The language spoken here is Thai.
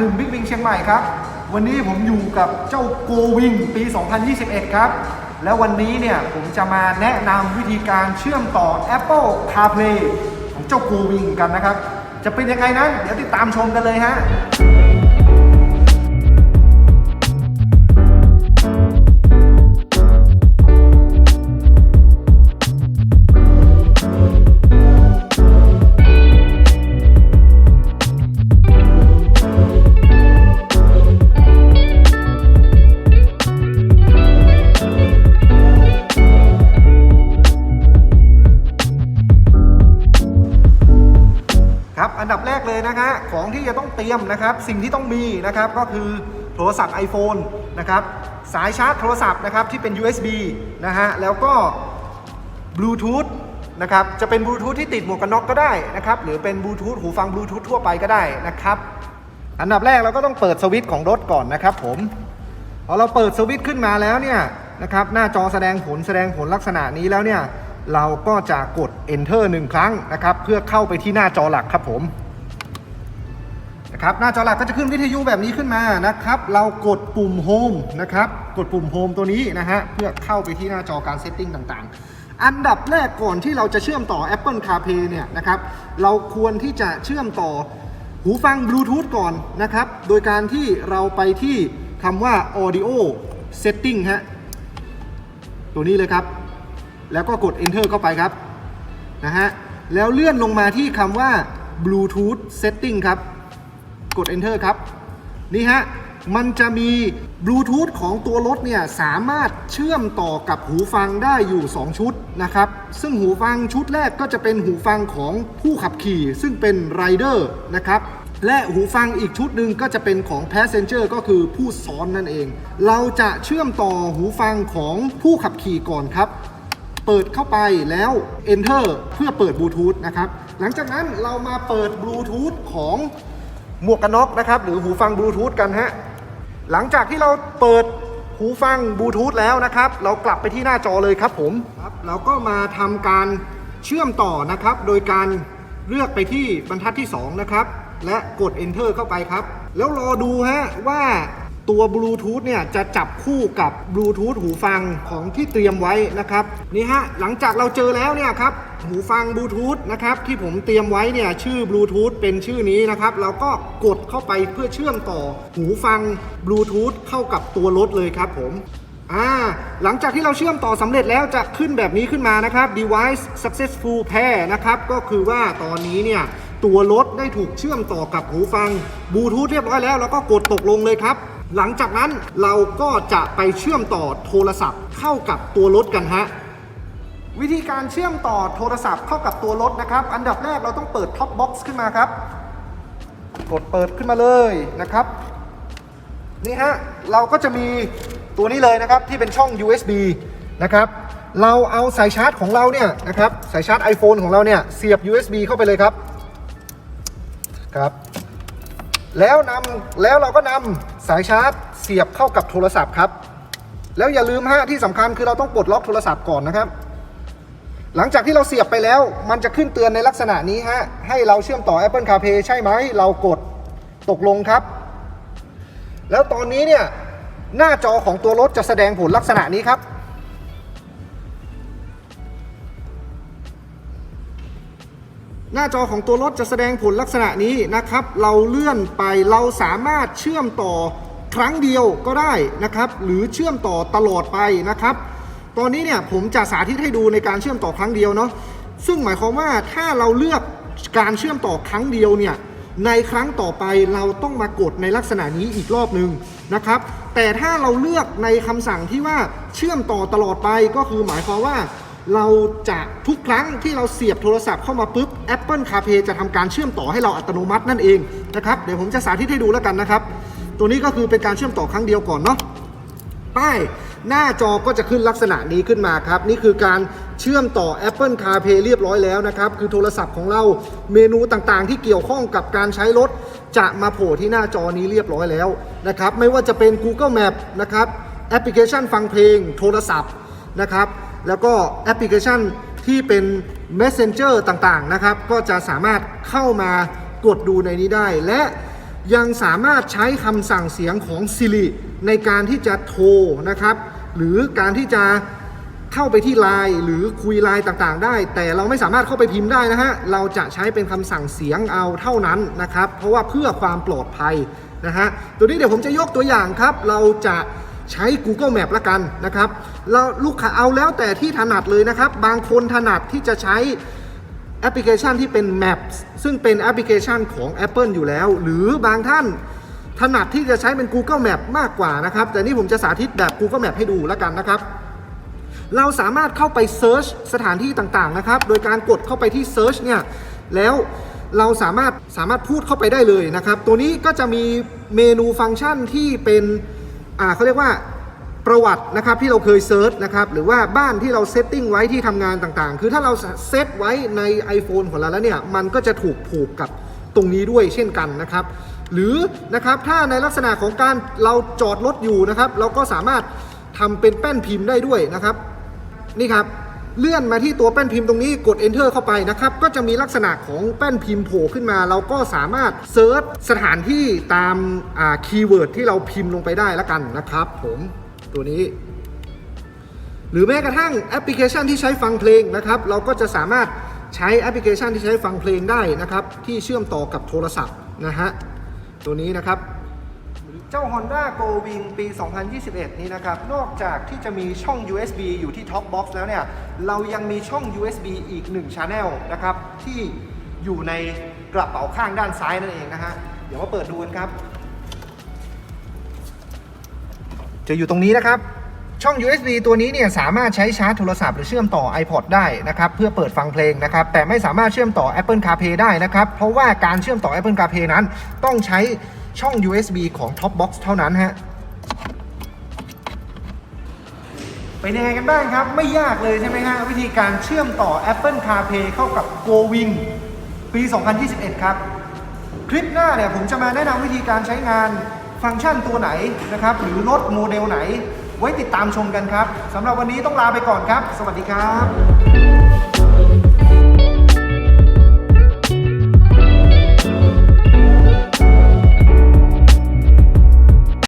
1 Big Wing เชียงใหม่ครับ วันนี้ผมอยู่กับเจ้าโกวิงปี 2021 ครับ แล้ววันนี้เนี่ยผมจะมาแนะนำวิธีการเชื่อมต่อ Apple CarPlay ของเจ้าโกวิงกันนะครับ จะเป็นยังไงนั้น เดี๋ยวติดตามชมกันเลยฮะ นะฮะของที่จะต้องเตรียมนะครับสิ่งที่ต้องมีนะครับก็คือโทรศัพท์ iPhone นะครับสายชาร์จโทรศัพท์นะครับที่เป็น USB นะฮะแล้วก็บลูทูธนะครับจะเป็นบลูทูธที่ติดหมวกกันน็อกก็ได้นะครับหรือเป็นบลูทูธหูฟังบลูทูธทั่วไปก็ได้นะครับอันดับแรกเราก็ต้องเปิดสวิตช์ของรถก่อนนะครับผมพอเราเปิดสวิตช์ขึ้นมาแล้วเนี่ยนะครับหน้าจอแสดงผลแสดงผลลักษณะนี้แล้วเนี่ยเราก็จะกด enter หนึ่งครั้งนะครับเพื่อเข้าไปที่หน้าจอหลักครับผม นะครับหน้าจอหลักก็จะขึ้นวิทยุแบบนี้ขึ้นมานะครับ เรากดปุ่ม home นะครับ กดปุ่ม home ตัวนี้นะฮะเพื่อเข้าไปที่หน้าจอการเซตติ้งต่างๆ อันดับแรกก่อนที่เราจะเชื่อมต่อ Apple CarPlay เนี่ยนะครับเราควรที่จะเชื่อมต่อหูฟังบลูทูธก่อนนะครับ โดยการที่เราไปที่คำว่า audio setting ฮะ ตัวนี้เลยครับ แล้วก็กด enter เข้าไปครับ นะฮะ แล้วเลื่อนลงมาที่คำว่า bluetooth setting ครับ กด enter ครับ นี่ฮะ มันจะมีบลูทูธของตัวรถเนี่ย สามารถเชื่อมต่อกับหูฟังได้อยู่ 2 ชุดนะครับ ซึ่งหูฟังชุดแรกก็จะเป็นหูฟังของผู้ขับขี่ ซึ่งเป็นไรเดอร์นะครับและหูฟังอีกชุดหนึ่งก็จะเป็นของ passenger ก็คือผู้ซ้อนนั่นเอง เราจะเชื่อมต่อหูฟังของผู้ขับขี่ก่อนครับ เปิดเข้าไปแล้ว enter เพื่อเปิดบลูทูธนะครับ หลังจากนั้นเรามาเปิดบลูทูธของ หมวกกันน็อกนะครับ หรือหูฟังบลูทูธกันฮะหลังจากที่เราเปิดหูฟังบลูทูธแล้วนะครับ เรากลับไปที่หน้าจอเลยครับผมครับเราก็มาทำการเชื่อมต่อนะครับ โดยการเลือกไปที่บรรทัดที่ 2 นะครับ และกด enter เข้าไปครับ แล้วรอดูฮะว่า ตัวบลูทูธเนี่ยจะจับคู่กับบลูทูธหูฟังของที่เตรียมไว้นะครับนี่ฮะหลังจากเราเจอแล้วเนี่ยครับหูฟังบลูทูธนะครับที่ผมเตรียมไว้เนี่ยชื่อบลูทูธเป็นชื่อนี้นะครับเราก็กดเข้าไปเพื่อเชื่อมต่อหูฟังบลูทูธเข้ากับตัวรถเลยครับผมอ่าหลังจากที่เราเชื่อมต่อสำเร็จแล้วจะขึ้นแบบนี้ขึ้นมานะครับ device successful pair นะครับก็คือว่าตอนนี้เนี่ยตัวรถได้ถูกเชื่อมต่อกับหูฟังบลูทูธเรียบร้อยแล้ว แล้วก็กดตกลงเลยครับ หลังจากนั้นเราก็จะไปเชื่อมต่อโทรศัพท์เข้ากับตัวรถกันฮะวิธีการเชื่อมต่อโทรศัพท์เข้ากับตัวรถนะครับ อันดับแรกเราต้องเปิดท็อปบ็อกซ์ขึ้นมาครับ กดเปิดขึ้นมาเลยนะครับ นี่ฮะเราก็จะมีตัวนี้เลยนะครับที่เป็นช่อง USB นะครับ เราเอาสายชาร์จของเราเนี่ยนะครับสายชาร์จ iPhone ของเราเนี่ยเสียบ USB เข้าไปเลยครับครับ แล้วนำแล้วเราก็นำ สายชาร์จเสียบเข้ากับโทรศัพท์ครับ แล้วอย่าลืมฮะที่สำคัญคือเราต้องปลดล็อกโทรศัพท์ก่อนนะครับ หลังจากที่เราเสียบไปแล้ว มันจะขึ้นเตือนในลักษณะนี้ฮะให้เราเชื่อมต่อ Apple CarPlay ใช่ไหมเรากดตกลงครับ แล้วตอนนี้เนี่ยหน้าจอของตัวรถจะแสดงผลลักษณะนี้ครับ หน้าจอของตัวรถจะแสดงผลลักษณะนี้นะครับ เราเลื่อนไปเราสามารถเชื่อมต่อครั้งเดียวก็ได้นะครับ หรือเชื่อมต่อตลอดไปนะครับ ตอนนี้เนี่ยผมจะสาธิตให้ดูในการเชื่อมต่อครั้งเดียวเนาะซึ่งหมายความว่าถ้าเราเลือกการเชื่อมต่อครั้งเดียวเนี่ยในครั้งต่อไปเราต้องมากดในลักษณะนี้อีกรอบหนึ่งนะครับ แต่ถ้าเราเลือกในคำสั่งที่ว่าเชื่อมต่อตลอดไปก็คือหมายความว่า เราจะทุกครั้งที่เราเสียบโทรศัพท์เข้ามาปุ๊บ Apple CarPlay จะทำการเชื่อมต่อให้เราอัตโนมัตินั่นเองนะครับเดี๋ยวผมจะสาธิตให้ดูแล้วกันนะครับ ตัวนี้ก็คือเป็นการเชื่อมต่อครั้งเดียวก่อนเนาะป้ายหน้าจอก็จะขึ้นลักษณะนี้ขึ้นมาครับ นี่คือการเชื่อมต่อ Apple CarPlay เรียบร้อยแล้วนะครับ คือโทรศัพท์ของเราเมนูต่างๆ ที่เกี่ยวข้องกับการใช้รถ จะมาโผล่ที่หน้าจอนี้เรียบร้อยแล้วนะครับ ไม่ว่าจะเป็น Google Map นะครับแอปพลิเคชันฟังเพลงโทรศัพท์นะครับ แล้วก็แอปพลิเคชันที่เป็น Messenger ต่างๆนะครับ ก็จะสามารถเข้ามากดดูในนี้ได้ และยังสามารถใช้คำสั่งเสียงของ Siri ในการที่จะโทรนะครับ หรือการที่จะเข้าไปที่ไลน์หรือคุยไลน์ต่างๆ ได้ แต่เราไม่สามารถเข้าไปพิมพ์ได้นะฮะ เราจะใช้เป็นคำสั่งเสียงเอาเท่านั้นนะครับ เพราะว่าเพื่อความปลอดภัยนะฮะ ตัวนี้เดี๋ยวผมจะยกตัวอย่างครับ เราจะ ใช้ Google Map ละกันนะครับเราลูกค้าเอาแล้วแต่ที่ถนัดเลยนะครับ บางคนถนัดที่จะใช้แอปพลิเคชันที่เป็น Maps ซึ่งเป็นแอปพลิเคชันของ Apple อยู่แล้ว หรือบางท่านถนัดที่จะใช้เป็น Google Map มากกว่านะครับ แต่นี่ผมจะสาธิตแบบ Google Map ให้ดูแล้วกันนะครับ เราสามารถเข้าไป Search สถานที่ต่างๆนะครับ โดยการกดเข้าไปที่ Search เนี่ย แล้วเราสามารถสามารถพูดเข้าไปได้เลยนะครับ ตัวนี้ก็จะมีเมนูฟังก์ชันที่เป็น อ่าเขาเรียกว่าประวัตินะครับที่เราเคยเซิร์ชนะครับหรือว่าบ้านที่เราเซตติ้งไว้ที่ทำงานต่างๆ คือถ้าเราเซตไว้ใน iPhone ของเราแล้วเนี่ยมันก็จะถูกผูกกับตรงนี้ด้วยเช่นกันนะครับหรือนะครับถ้าในลักษณะของการเราจอดรถอยู่นะครับ เราก็สามารถทำเป็นแป้นพิมพ์ได้ด้วยนะครับ นี่ครับ เลื่อนมาที่ตัวแป้นพิมพ์ตรงนี้กด enter เข้าไปนะครับ ก็จะมีลักษณะของแป้นพิมพ์โผล่ขึ้นมา เราก็สามารถเซิร์ชสถานที่ตามคีย์เวิร์ดที่เราพิมพ์ลงไปได้ล้วกันนะครับ ผมตัวนี้ หรือแม้กระทั่งแอปพลิเคชันที่ใช้ฟังเพลงนะครับ เราก็จะสามารถใช้แอปพลิเคชันที่ใช้ฟังเพลงได้นะครับ ที่เชื่อมต่อกับโทรศัพท์นะฮะตัวนี้นะครับ เจ้า Honda Go Wing ปี 2021 นี้นะครับ นอกจากที่จะมีช่อง USB อยู่ที่ Top Box แล้วเนี่ย เรายังมีช่อง USB อีก 1 Channel นะครับ ที่อยู่ในกระเป๋าข้างด้านซ้ายนั่นเองนะฮะ เดี๋ยวมาเปิดดูกันครับ จะอยู่ตรงนี้นะครับช่อง USB ตัวนี้เนี่ยสามารถใช้ชาร์จโทรศัพท์หรือเชื่อมต่อ iPod ได้นะครับเพื่อเปิดฟังเพลงนะครับแต่ไม่สามารถเชื่อมต่อ Apple CarPlay ได้นะครับเพราะว่าการเชื่อมต่อ Apple CarPlay นั้นต้องใช้ ช่อง USB ของ Topbox เท่านั้นฮะเป็นยังไงกันบ้างครับ ไม่ยากเลยใช่ไหมฮะ วิธีการเชื่อมต่อ Apple CarPlay เข้ากับ Go Wing ปี 2021 ครับ คลิปหน้าเนี่ยผมจะมาแนะนำวิธีการใช้งานฟังก์ชันตัวไหนนะครับ หรือรถโมเดลไหน ไว้ติดตามชมกันครับสำหรับวันนี้ต้องลาไปก่อนครับ สวัสดีครับ